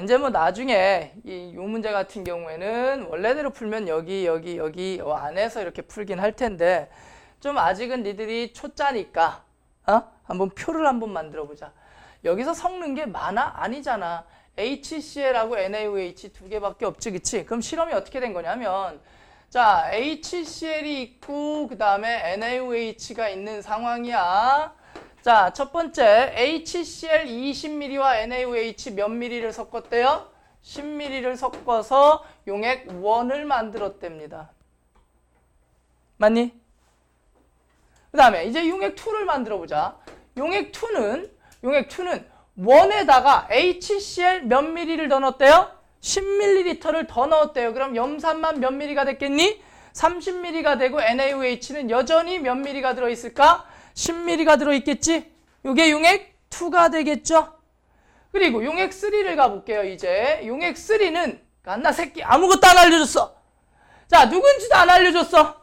이제 뭐 나중에 이 요 문제 같은 경우에는 원래대로 풀면 여기 여기 여기 요 안에서 이렇게 풀긴 할 텐데 좀 아직은 니들이 초짜니까 어? 한번 표를 한번 만들어 보자. 여기서 섞는 게 많아? 아니잖아. HCl하고 NaOH 두 개밖에 없지, 그치? 그럼 실험이 어떻게 된 거냐면 자, HCl이 있고 그 다음에 NaOH가 있는 상황이야. 자, 첫 번째 HCl 20ml와 NaOH 몇 ml를 섞었대요? 10ml를 섞어서 용액 1을 만들었답니다. 맞니? 그 다음에 이제 용액 2를 만들어 보자. 용액 2는 용액 2는 원에다가 HCl 몇 ml를 더 넣었대요? 10ml를 더 넣었대요. 그럼 염산만 몇 ml가 됐겠니? 30ml가 되고 NaOH는 여전히 몇 ml가 들어 있을까? 10ml가 들어있겠지? 이게 용액 2가 되겠죠? 그리고 용액 3를 가볼게요, 이제. 용액 3는, 갓나 새끼 아무것도 안 알려줬어. 자, 누군지도 안 알려줬어.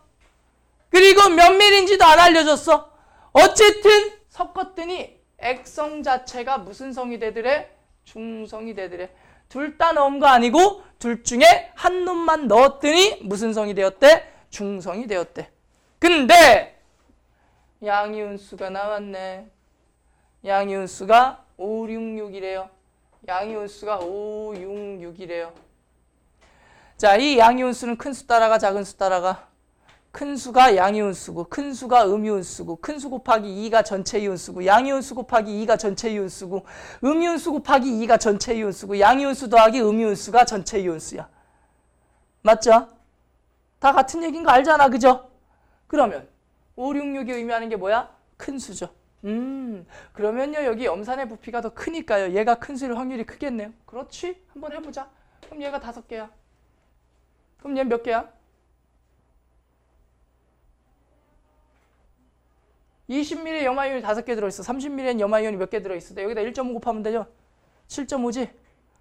그리고 몇 밀인지도 안 알려줬어. 어쨌든 섞었더니 액성 자체가 무슨 성이 되더래? 중성이 되더래. 둘 다 넣은 거 아니고 둘 중에 한 놈만 넣었더니 무슨 성이 되었대? 중성이 되었대. 근데 양이온수가 나왔네. 양이온수가 566이래요. 양이온수가 566이래요. 자, 이 양이온수는 큰 수 따라가 작은 수 따라가 큰 수가 양이온수고 큰 수가 음이온수고 큰 수 곱하기 2가 전체 이온수고 양이온수 곱하기 2가 전체 이온수고 음이온수 곱하기 2가 전체 이온수고 양이온수 더하기 음이온수가 전체 이온수야. 맞죠? 다 같은 얘기인 거 알잖아. 그죠? 그러면 566이 의미하는 게 뭐야? 큰 수죠. 음, 그러면요 여기 염산의 부피가 더 크니까요. 얘가 큰 수일 확률이 크겠네요. 그렇지? 한번 해보자. 그럼 얘가 다섯 개야. 그럼 얘 몇 개야? 20ml에 염화이온이 5개 들어있어. 30ml엔 염화이온이 몇 개 들어있어. 여기다 1.5 곱하면 되죠? 7.5지?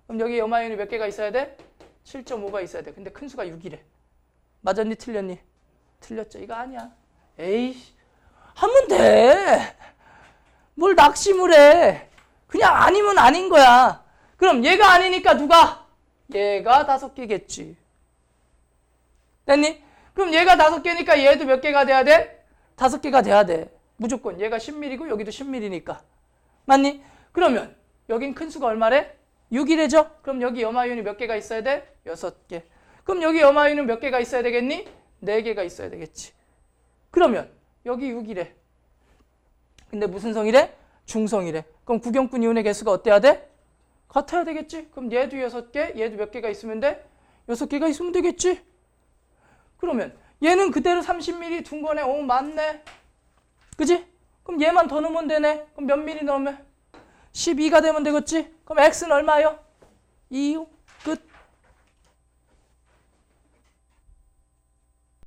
그럼 여기 염화이온이 몇 개가 있어야 돼? 7.5가 있어야 돼. 근데 큰 수가 6이래. 맞았니? 틀렸니? 틀렸죠. 이거 아니야. 에이씨. 하면 돼. 뭘 낙심을 해. 그냥 아니면 아닌 거야. 그럼 얘가 아니니까 누가? 얘가 다섯 개겠지. 됐니? 그럼 얘가 다섯 개니까 얘도 몇 개가 돼야 돼? 다섯 개가 돼야 돼. 무조건 얘가 10mm고 여기도 10mm니까. 맞니? 그러면 여긴 큰 수가 얼마래? 6이래죠? 그럼 여기 염화이온이 몇 개가 있어야 돼? 6개. 그럼 여기 염화이온은 몇 개가 있어야 되겠니? 4개가 있어야 되겠지. 그러면 여기 6이래. 근데 무슨 성이래? 중성이래. 그럼 구경꾼 이온의 개수가 어때야 돼? 같아야 되겠지? 그럼 얘도 6개, 얘도 몇 개가 있으면 돼? 6개가 있으면 되겠지? 그러면 얘는 그대로 30ml 둔 거네. 오, 맞네. 그지? 그럼 얘만 더 넣으면 되네. 그럼 몇 미리 넣으면? 12가 되면 되겠지? 그럼 x는 얼마요? 2요? 끝.